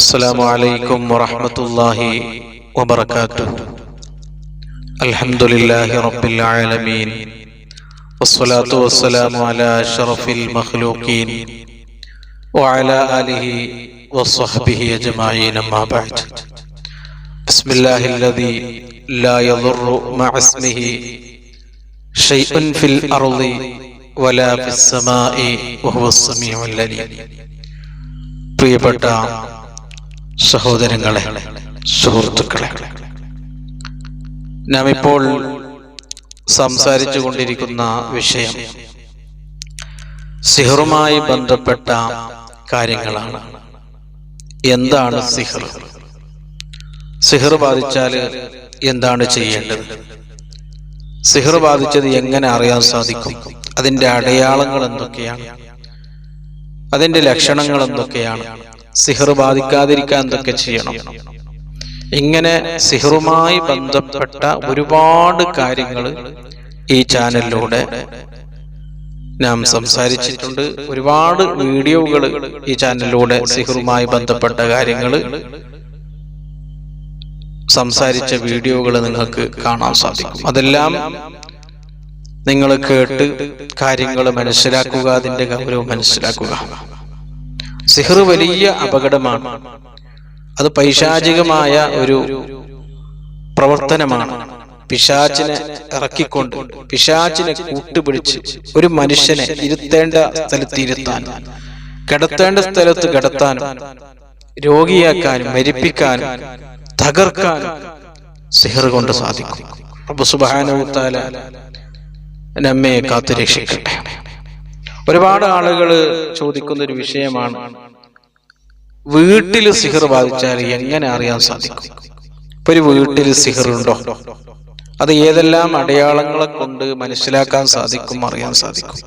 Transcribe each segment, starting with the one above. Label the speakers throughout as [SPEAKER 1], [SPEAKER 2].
[SPEAKER 1] السلام عليكم ورحمة الله وبركاته الحمد لله رب العالمين والصلاة والسلام على أشرف المخلوقين وعلى آله وصحبه أجمعين أما بعد بسم الله الذي لا يضر مع اسمه شيء في الأرض ولا في السماء وهو السميع العليم പ്രിയപ്പെട്ട സഹോദരങ്ങളെ സുഹൃത്തുക്കളെ നാം ഇപ്പോൾ സംസാരിച്ചു കൊണ്ടിരിക്കുന്ന വിഷയം സിഹറുമായി ബന്ധപ്പെട്ട കാര്യങ്ങളാണ്. എന്താണ് സിഹർ? സിഹർ ബാധിച്ചാൽ എന്താണ് ചെയ്യേണ്ടത്? സിഹർ ബാധിച്ചത് എങ്ങനെ അറിയാൻ സാധിക്കും? അതിന്റെ അടയാളങ്ങൾ എന്തൊക്കെയാണ്? അതിന്റെ ലക്ഷണങ്ങൾ എന്തൊക്കെയാണ്? സിഹർ ബാധിക്കാതിരിക്കാൻ എന്തൊക്കെ ചെയ്യണം? ഇങ്ങനെ സിഹറുമായി ബന്ധപ്പെട്ട ഒരുപാട് കാര്യങ്ങൾ ഈ ചാനലിലൂടെ നാം സംസാരിച്ചിട്ടുണ്ട്. ഒരുപാട് വീഡിയോകൾ ഈ ചാനലിലൂടെ സിഹറുമായി ബന്ധപ്പെട്ട കാര്യങ്ങൾ സംസാരിച്ച വീഡിയോകൾ നിങ്ങൾക്ക് കാണാൻ സാധിക്കും. അതെല്ലാം നിങ്ങൾ കേട്ട് കാര്യങ്ങൾ മനസ്സിലാക്കുക അതിന്റെ ഗൗരവം മനസ്സിലാക്കുക. സിഹർ വലിയ അപകടമാണ്. അത് പൈശാചികമായ ഒരു പ്രവർത്തനമാണ്. പിശാചിനെ ഇറക്കിക്കൊണ്ട് പിശാചിനെ കൂട്ടുപിടിച്ച് ഒരു മനുഷ്യനെ ഇരുത്തേണ്ട സ്ഥലത്ത് ഇരുത്താൻ കിടത്തേണ്ട സ്ഥലത്ത് കിടത്താനും രോഗിയാക്കാനും മരിപ്പിക്കാനും തകർക്കാനും സിഹർ കൊണ്ട് സാധിക്കും. അപ്പൊ സുബാനുത്താല നമ്മെ കാത്തു രക്ഷിക്കട്ടെ ഒരുപാട് ആളുകൾ ചോദിക്കുന്ന ഒരു വിഷയമാണ്. വീട്ടിൽ സിഹർ ബാധിച്ചാൽ എങ്ങനെ അറിയാൻ സാധിക്കും? ഇപ്പൊ ഒരു വീട്ടിൽ സിഹർ ഉണ്ടോ അത് ഏതെല്ലാം അടയാളങ്ങളെ കൊണ്ട് മനസ്സിലാക്കാൻ സാധിക്കും അറിയാൻ സാധിക്കും?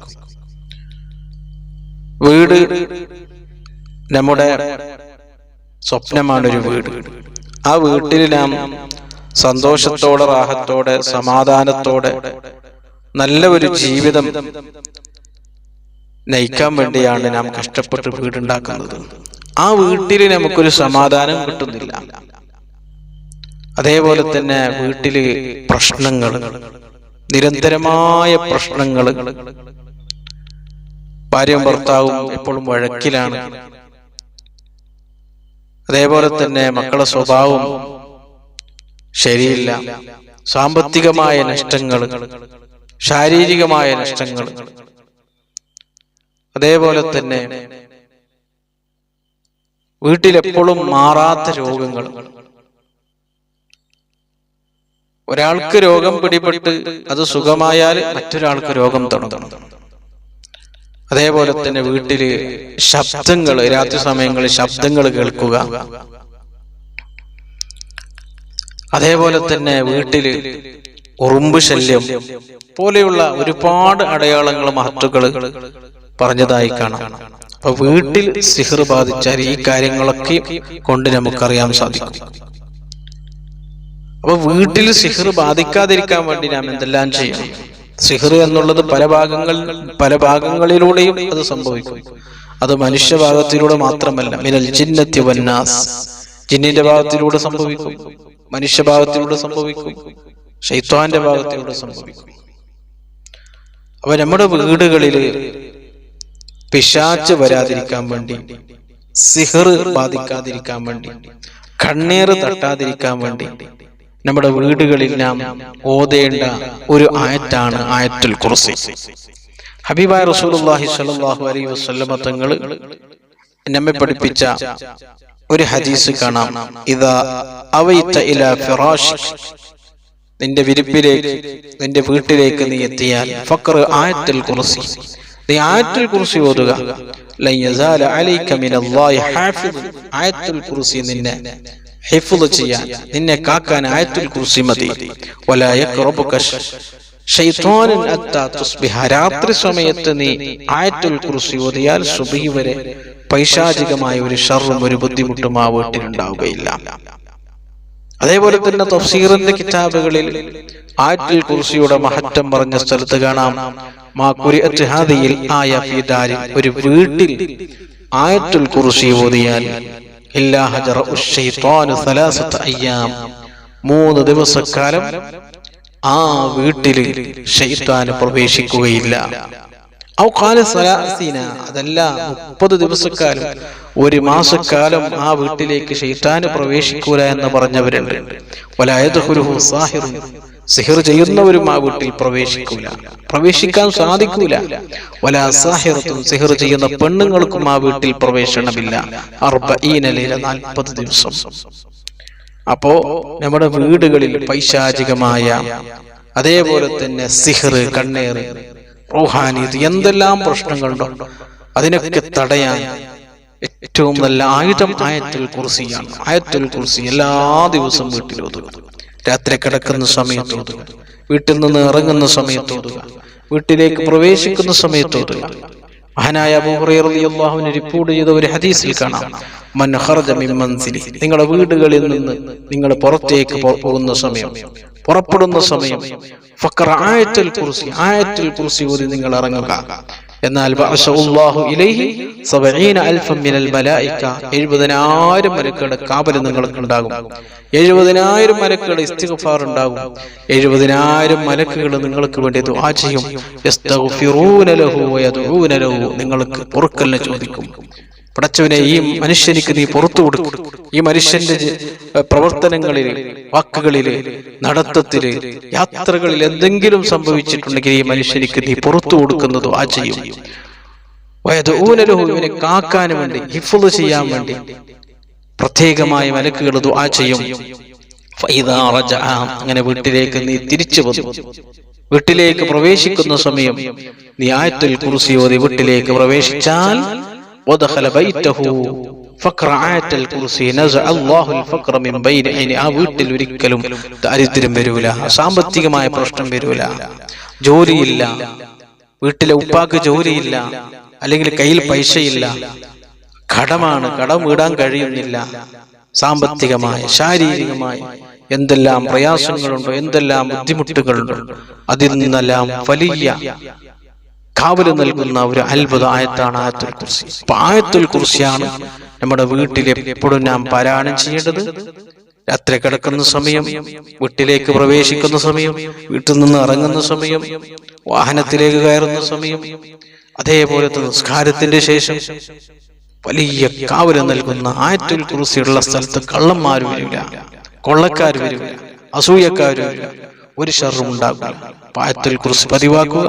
[SPEAKER 1] വീട് നമ്മുടെ സ്വപ്നമാണ് ഒരു വീട്. ആ വീട്ടിൽ നാം സന്തോഷത്തോടെ റാഹത്തോടെ സമാധാനത്തോടെ നല്ല ഒരു ജീവിതം നയിക്കാൻ വേണ്ടിയാണ് നാം കഷ്ടപ്പെട്ട് വീടുണ്ടാക്കുന്നത്. ആ വീട്ടിൽ നമുക്കൊരു സമാധാനം കിട്ടുന്നില്ല. അതേപോലെ തന്നെ വീട്ടിൽ പ്രശ്നങ്ങൾ നിരന്തരമായ പ്രശ്നങ്ങൾ. ഭാര്യയും ഭർത്താവും എപ്പോഴും വഴക്കിലാണ്. അതേപോലെ തന്നെ മക്കളുടെ സ്വഭാവം ശരിയില്ല. സാമ്പത്തികമായ നഷ്ടങ്ങൾ ശാരീരികമായ നഷ്ടങ്ങൾ. അതേപോലെ തന്നെ വീട്ടിലെപ്പോഴും മാറാത്ത രോഗങ്ങൾ. ഒരാൾക്ക് രോഗം പിടിപെട്ട് അത് സുഖമായാൽ മറ്റൊരാൾക്ക് രോഗം തുടങ്ങണം അതേപോലെ തന്നെ വീട്ടിൽ ശബ്ദങ്ങൾ രാത്രി സമയങ്ങളിൽ ശബ്ദങ്ങൾ കേൾക്കുക. അതേപോലെ തന്നെ വീട്ടിൽ ഉറുമ്പ് ശല്യം പോലെയുള്ള ഒരുപാട് അടയാളങ്ങൾ മഹത്തുക്കൾ പറഞ്ഞതായി കാണാം. അപ്പൊ വീട്ടിൽ സിഹർ ബാധിച്ചാൽ ഈ കാര്യങ്ങളൊക്കെ കൊണ്ട് നമുക്കറിയാൻ സാധിക്കും. അപ്പൊ വീട്ടിൽ സിഹർ ബാധിക്കാതിരിക്കാൻ വേണ്ടി നാം എന്തെല്ലാം ചെയ്യണം? സിഹർ എന്നുള്ളത് പല ഭാഗങ്ങൾ പല ഭാഗങ്ങളിലൂടെയും അത് സംഭവിക്കും. അത് മനുഷ്യഭാഗത്തിലൂടെ മാത്രമല്ല മിനൽ ജിന്നത്തി വന്നാസ്. ജിന്നിന്റെ ഭാഗത്തിലൂടെ സംഭവിക്കും മനുഷ്യഭാഗത്തിലൂടെ സംഭവിക്കും ഷെയ്ത്വാന്റെ ഭാഗത്തിലൂടെ സംഭവിക്കും. അപ്പൊ നമ്മുടെ വീടുകളിൽ പിശാച്ച് വരാതിരിക്കാൻ വേണ്ടി സിഹർ ബാധിക്കാതിരിക്കാൻ വേണ്ടി കണ്ണീർ തട്ടാതിരിക്കാൻ വേണ്ടി നമ്മുടെ വീടുകളിൽ നാം ഓതേണ്ട ഒരു ആയത്താണ് ആയത്തുൽ കുർസി. ഹബീബായ റസൂലുള്ളാഹി സ്വല്ലല്ലാഹു അലൈഹി വസല്ലമ തങ്ങൾ നമ്മെ പഠിപ്പിച്ച ഒരു ഹദീസ് കാണാം. ഇദാ അവൈത ഇലാ ഫിറാഷ്. നിന്റെ വിരിപ്പിലേക്ക് നിന്റെ വീട്ടിലേക്ക് നീ എത്തിയാൽ ഫക്ർ ആയത്തുൽ കുർസി. നീ ആയത്തുൽ കുറിച്ച് ഓതുക. ഹാഫിദ്. ആയത്തുൽ കുറിച്ച് നിന്നെ ഹിഫ്ള് ചെയ്യാൻ നിന്നെ കാക്കാൻ ആയത്തുൽ കുറിച്ച് മതി. രാത്രി സമയത്ത് നീ ആയത്തുൽ കുറിച്ച് ഓതിയാൽ സുബഹി വരെ പൈശാചികമായ ഒരു ഷർറും ഒരു ബുദ്ധിമുട്ടും ആ വീട്ടിലുണ്ടാവുകയില്ല. അതേപോലെ തന്നെ തഫ്സീറിന്റെ കിതാബുകളിൽ ആയത്തുൽ കുർസിയുടെ മഹത്വം പറഞ്ഞ സ്ഥലത്ത് കാണാം. ആയ ഒരു വീട്ടിൽ ആയത്തുൽ കുറിശി ഓതിയാൽ മൂന്ന് ദിവസക്കാലം ആ വീട്ടിൽ ഷെയ്ത്താന് പ്രവേശിക്കുകയില്ല. അതല്ല മുപ്പത് ദിവസക്കാലം ഒരു മാസക്കാലം ആ വീട്ടിലേക്ക് ഷെയ്ത്താന് പ്രവേശിക്കൂല എന്ന് പറഞ്ഞവരുണ്ട്. സിഹിർ ചെയ്യുന്നവരും ആ വീട്ടിൽ പ്രവേശിക്കൂല. പ്രവേശിക്കാൻ സാധിക്കൂല. വല സാഹിറത്തും സിഹിർ ചെയ്യുന്ന പെണ്ണുങ്ങൾക്കും ആ വീട്ടിൽ പ്രവേശനമില്ല. അർബ ഈ നിലയിലെ നാൽപ്പത് ദിവസം. അപ്പോ നമ്മുടെ വീടുകളിൽ പൈശാചികമായ അതേപോലെ തന്നെ സിഹർ കണ്ണേർ റോഹാനിത് എന്തെല്ലാം പ്രശ്നങ്ങളുണ്ടോ? അതിനൊക്കെ തടയാൻ ഏറ്റവും നല്ല ആയുധം ആയത്തുൽ കുർസിയാണ്. ആയത്തുൽ കുർസി എല്ലാ ദിവസവും വീട്ടിൽ ഓതുക രാത്രി കിടക്കുന്ന സമയത്ത് ഓതുക വീട്ടിൽ നിന്ന് ഇറങ്ങുന്ന സമയത്ത് ഓതുക വീട്ടിലേക്ക് പ്രവേശിക്കുന്ന സമയത്ത് ഓതുക മഹാനായ അബൂഹുറൈറിയാഹുവിനെ റിപ്പോർട്ട് ചെയ്ത ഒരു ഹദീസിൽ കാണാം. മൻ മൻസിലി. നിങ്ങളുടെ വീടുകളിൽ നിന്ന് നിങ്ങൾ പുറത്തേക്ക് പോകുന്ന സമയം. പുറപ്പെടുന്ന സമയം. ഫക്കർ ആയത്തുൽ കുർസി. ആയത്തുൽ കുർസി ഓതി നിങ്ങൾ ഇറങ്ങുക. എന്നാൽ എഴുപതിനായിരം മലക്കുകളുടെ കാവൽ നിങ്ങൾക്ക് ഉണ്ടാകും എഴുപതിനായിരം മലക്കുകളുടെ ഇസ്തിഗ്ഫാർ ഉണ്ടാകും. എഴുപതിനായിരം മലക്കുകൾ നിങ്ങൾക്ക് വേണ്ടി ദുആ ചെയ്യും. നിങ്ങൾക്ക് പൊറുക്കലിനെ ചോദിക്കും. പടച്ചവനെ ഈ മനുഷ്യനിക്ക് നീ പുറത്തു കൊടുക്കും ഈ മനുഷ്യന്റെ പ്രവർത്തനങ്ങളിൽ വാക്കുകളിൽ വാക്കുകളിൽ നടത്തത്തിൽ യാത്രകളിൽ എന്തെങ്കിലും സംഭവിച്ചിട്ടുണ്ടെങ്കിൽ ഈ മനുഷ്യനിക്ക് നീ പുറത്തു കൊടുക്കുന്നത് ആ ചെയ്യും വയദഊനലഹു ഇവനെ കാക്കാൻ വേണ്ടി ഹിഫ്ള് ചെയ്യാൻ വേണ്ടി പ്രത്യേകമായ മലക്കുകൾ ദുആ ചെയ്യും. അങ്ങനെ വീട്ടിലേക്ക് നീ തിരിച്ചു വന്നു. വീട്ടിലേക്ക് പ്രവേശിക്കുന്ന സമയം നീ ആയത്തിൽ ഓതി വീട്ടിലേക്ക് പ്രവേശിച്ചാൽ ودخل بيته فقرأ آية الكرسي نزع الله الفقر من بين عيني ആ വീട്ടിൽ ഒരിക്കലും ദാരിദ്ര്യം വരൂല സാമ്പത്തികമായ പ്രശ്നം വരൂല ജോലിയില്ല വീട്ടിലെ ഉപ്പാക്ക് ജോലിയില്ല അല്ലെങ്കിൽ കയ്യിൽ പൈസയില്ല കടമാണ് കടം വീടാൻ കഴിയുന്നില്ല സാമ്പത്തികമായ ശാരീരികമായ എന്തെല്ലാം പ്രയാസങ്ങളുണ്ടോ എന്തെല്ലാം ബുദ്ധിമുട്ടുകളുണ്ടോ അതിൽ നിന്നെല്ലാം വലിയ കാവൽ നൽകുന്ന ഒരു അത്ഭുത ആയത്താണ് ആയത്തുൽ കുർസി അപ്പൊ ആയത്തുൽ കുർസിയാണ് നമ്മുടെ വീട്ടിൽ എപ്പോഴും നാം പാരായണം ചെയ്യേണ്ടത് രാത്രി കിടക്കുന്ന സമയം വീട്ടിലേക്ക് പ്രവേശിക്കുന്ന സമയം വീട്ടിൽ നിന്ന് ഇറങ്ങുന്ന സമയം വാഹനത്തിലേക്ക് കയറുന്ന സമയം അതേപോലെ നിസ്കാരത്തിന്റെ ശേഷം വലിയ കാവൽ നൽകുന്ന ആയത്തുൽ കുറിസിയുള്ള സ്ഥലത്ത് കള്ളന്മാർ വരില്ല കൊള്ളക്കാർ വരില്ല അസൂയക്കാർ വരില്ല. ഒരു ഷർറും ഉണ്ടാകില്ല പായത്തിൽ കുറിച്ച് പതിവാക്കുക.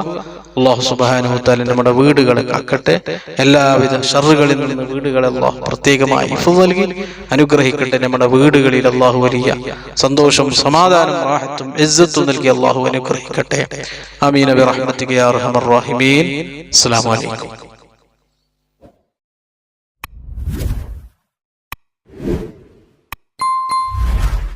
[SPEAKER 1] അള്ളാഹു സുബാനുത്താല നമ്മുടെ വീടുകളെ കാക്കട്ടെ. എല്ലാവിധ ഷറുകളിൽ നിന്ന് വീടുകളെ അള്ളാഹു പ്രത്യേകമായി നൽകി. അനുഗ്രഹിക്കട്ടെ നമ്മുടെ വീടുകളിൽ അള്ളാഹു വലിയ സന്തോഷം സമാധാനം റാഹത്തും ഇസ്സത്തും നൽകി അള്ളാഹു അനുഗ്രഹിക്കട്ടെ. അമീനബി അബി അസ്സലാമു യാ